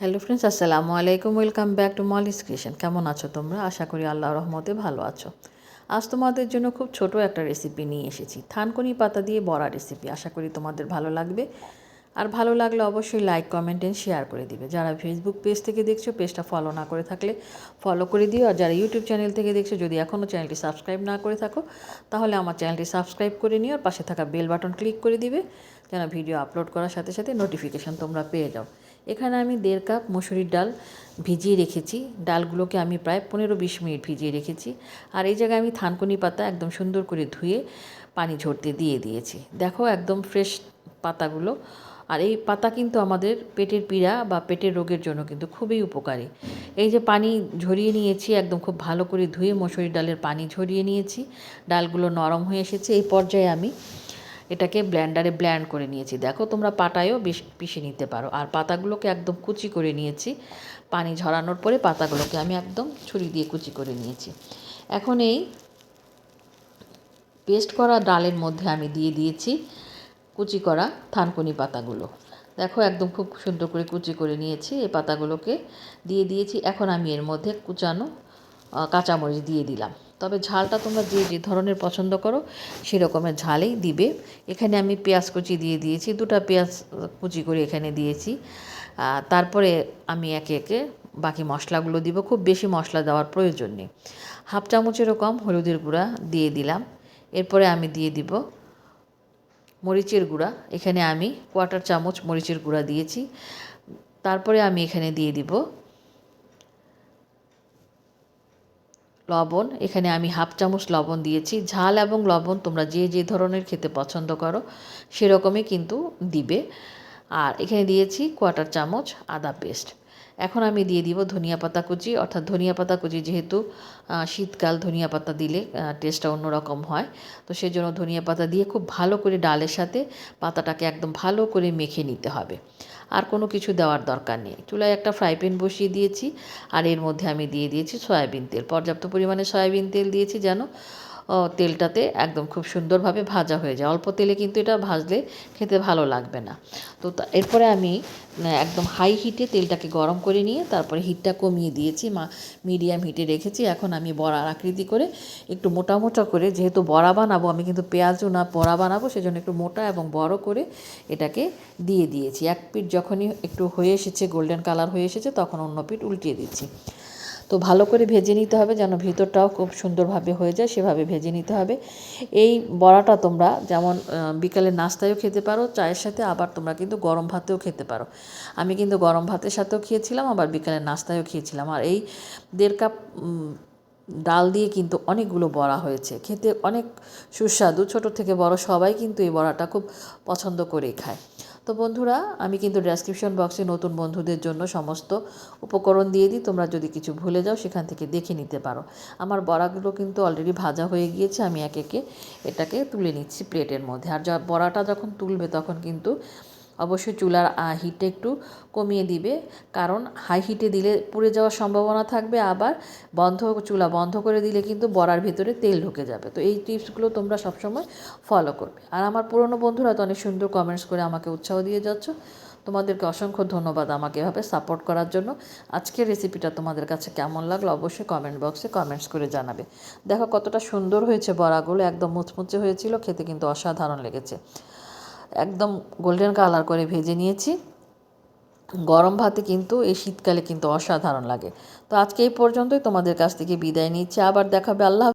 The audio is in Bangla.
হ্যালো ফ্রেন্ডস আসসালামু আলাইকুম welcome back to Molly's creation কেমন আছো তোমরা? আশা করি আল্লাহ রহমতে ভালো আছো। আজ তোমাদের জন্য খুব ছোট একটা রেসিপি নিয়ে এসেছি। থানকুনি পাতা দিয়ে বড়া রেসিপি আশা করি তোমাদের ভালো লাগবে। আর ভালো লাগলে অবশ্যই লাইক কমেন্ট এন্ড শেয়ার করে দিবে। যারা ফেসবুক পেজ থেকে দেখছ পেজটা ফলো না করে থাকলে ফলো করে দিও। আর যারা ইউটিউব চ্যানেল থেকে দেখছ, যদি এখনও চ্যানেলটি সাবস্ক্রাইব না করে থাকো, তাহলে আমার চ্যানেলটি সাবস্ক্রাইব করে নিও আর পাশে থাকা বেল বাটন ক্লিক করে দিবে। যেন ভিডিও আপলোড করার সাথে সাথে নোটিফিকেশান তোমরা পেয়ে যাও। এখানে আমি দেড় কাপ মসুরির ডাল ভিজিয়ে রেখেছি। ডালগুলোকে আমি প্রায় পনেরো বিশ মিনিট ভিজিয়ে রেখেছি। আর এই জায়গায় আমি থানকুনি পাতা একদম সুন্দর করে ধুয়ে পানি ঝরতে দিয়ে দিয়েছি। দেখো একদম ফ্রেশ পাতাগুলো। আর এই পাতা কিন্তু আমাদের পেটের পীড়া বা পেটের রোগের জন্য কিন্তু খুবই উপকারী। এই যে পানি ঝরিয়ে নিয়েছি, একদম খুব ভালো করে ধুয়ে মসুরির ডালের পানি ঝরিয়ে নিয়েছি। ডালগুলো নরম হয়ে এসেছে। এই পর্যায়ে আমি এটাকে ব্ল্যান্ডারে ব্ল্যান্ড করে নিয়েছি। দেখো তোমরা পাটায়ও বেশ পিষে নিতে পারো। আর পাতাগুলোকে একদম কুচি করে নিয়েছি। পানি ঝরানোর পরে পাতাগুলোকে আমি একদম ছুরি দিয়ে কুচি করে নিয়েছি। এখন এই পেস্ট করা ডালের মধ্যে আমি দিয়ে দিয়েছি কুচি করা থানকুনি পাতাগুলো। দেখো একদম খুব সুন্দর করে কুচি করে নিয়েছি এই পাতাগুলোকে। দিয়ে দিয়েছি। এখন আমি এর মধ্যে কুচানো কাঁচামরিচ দিয়ে দিলাম। তবে ঝালটা তোমরা যে যে ধরনের পছন্দ করো সেরকমের ঝালেই দিবে। এখানে আমি পেঁয়াজ কুচি দিয়ে দিয়েছি, দুটা পেঁয়াজ কুচি করে এখানে দিয়েছি। তারপরে আমি একে একে বাকি মশলাগুলো দিব, খুব বেশি মশলা দেওয়ার প্রয়োজন নেই। হাফ চামচেরও কম হলুদের গুঁড়া দিয়ে দিলাম। এরপরে আমি দিয়ে দিব মরিচের গুঁড়া। এখানে আমি কোয়াটার চামচ মরিচের গুঁড়া দিয়েছি। তারপরে আমি এখানে দিয়ে দিব লবণ, এখানে আমি হাফ চামচ লবণ দিয়েছি। ঝাল এবং লবণ তোমরা যে যে ধরনের খেতে পছন্দ করো, সেরকমই কিন্তু দিবে। আর এখানে দিয়েছি কোয়াটার চামচ আদা পেস্ট। এখন আমি দিয়ে দিব ধনিয়া পাতা কুচি। অর্থাৎ ধনিয়া পাতা কুচি যেহেতু শীতকাল ধনিয়া পাতা দিলে টেস্টটা অন্যরকম হয়। তো সেই জন্য ধনিয়া পাতা দিয়ে খুব ভালো করে ডালের সাথে পাতাটাকে একদম ভালো করে মেখে নিতে হবে। আর কোনো কিছু দেওয়ার দরকার নেই। চুলায় একটা ফ্রাই প্যান বসিয়ে দিয়েছি আর এর মধ্যে আমি দিয়ে দিয়েছি সয়াবিন তেল। পর্যাপ্ত পরিমাণে সয়াবিন তেল দিয়েছি যেন তেলটাতে একদম খুব সুন্দরভাবে ভাজা হয়ে যায়। অল্প তেলে কিন্তু এটা ভাজলে খেতে ভালো লাগবে না। তো এরপরে আমি একদম হাই হিটে তেলটাকে গরম করে নিয়ে তারপরে হিটটা কমিয়ে দিয়েছি, মা মিডিয়াম হিটে রেখেছি। এখন আমি বড়ার আকৃতি করে একটু মোটা মোটা করে, যেহেতু বড়া বানাবো, আমি কিন্তু পেঁয়াজও না বড়া বানাবো, সেজন্য একটু মোটা এবং বড় করে এটাকে দিয়ে দিয়েছি। এক পিঠ যখনই একটু হয়ে এসেছে গোল্ডেন কালার হয়ে এসেছে, তখন অন্য পিঠ উল্টিয়ে দিচ্ছি। তো ভালো করে ভেজে নিতে হবে যেন ভিতরটাও খুব সুন্দরভাবে হয়ে যায়, সেভাবে ভেজে নিতে হবে। এই বড়াটা তোমরা যেমন বিকালে নাস্তায়ও খেতে পারো, চায়ের সাথে আবার তোমরা কিন্তু গরম ভাতেও খেতে পারো। আমি কিন্তু গরম ভাতের সাথেও খেয়েছিলাম, আবার বিকালে নাস্তায়ও খেয়েছিলাম। আর এই দেড় কাপ ডাল দিয়ে কিন্তু অনেকগুলো বড়া হয়েছে। খেতে অনেক সুস্বাদু, ছোট থেকে বড় সবাই কিন্তু এই বড়াটা খুব পছন্দ করেই খায়। তো বন্ধুরা, আমি কিন্তু ডেসক্রিপশন বক্সে নতুন বন্ধুদের জন্য সমস্ত উপকরণ দিয়ে দিই। তোমরা যদি কিছু ভুলে যাও, সেখান থেকে দেখে নিতে পারো। আমার বড়াগুলো কিন্তু অলরেডি ভাজা হয়ে গিয়েছে। আমি একে একে এটাকে তুলে নিচ্ছি প্লেটের মধ্যে। আর বড়াটা যখন তুলবে, তখন কিন্তু অবশ্যই চুলার হিটটা একটু কমিয়ে দিবে। কারণ হাই হিটে দিলে পুড়ে যাওয়ার সম্ভাবনা থাকবে। আবার বন্ধ চুলা বন্ধ করে দিলে কিন্তু বড়ার ভিতরে তেল ঢুকে যাবে। তো এই টিপসগুলো তোমরা সবসময় ফলো করবে। আর আমার পুরনো বন্ধুরা তো অনেক সুন্দর কমেন্টস করে আমাকে উৎসাহ দিয়ে যাচ্ছ। তোমাদেরকে অসংখ্য ধন্যবাদ আমাকে এভাবে সাপোর্ট করার জন্য। আজকের রেসিপিটা তোমাদের কাছে কেমন লাগল অবশ্যই কমেন্ট বক্সে কমেন্টস করে জানাবে। দেখো কতটা সুন্দর হয়েছে বড়াগুলো। একদম মুচমুচে হয়েছিল। খেতে কিন্তু অসাধারণ লেগেছে। একদম গোল্ডেন কালার করে ভেজে নিয়েছি। গরম ভাতে কিন্তু এই শীতকালে কিন্তু অসাধারণ লাগে। তো আজকে এই পর্যন্তই। তোমাদের কাছ থেকে বিদায় নিচ্ছি। আবার দেখাবে। আল্লাহ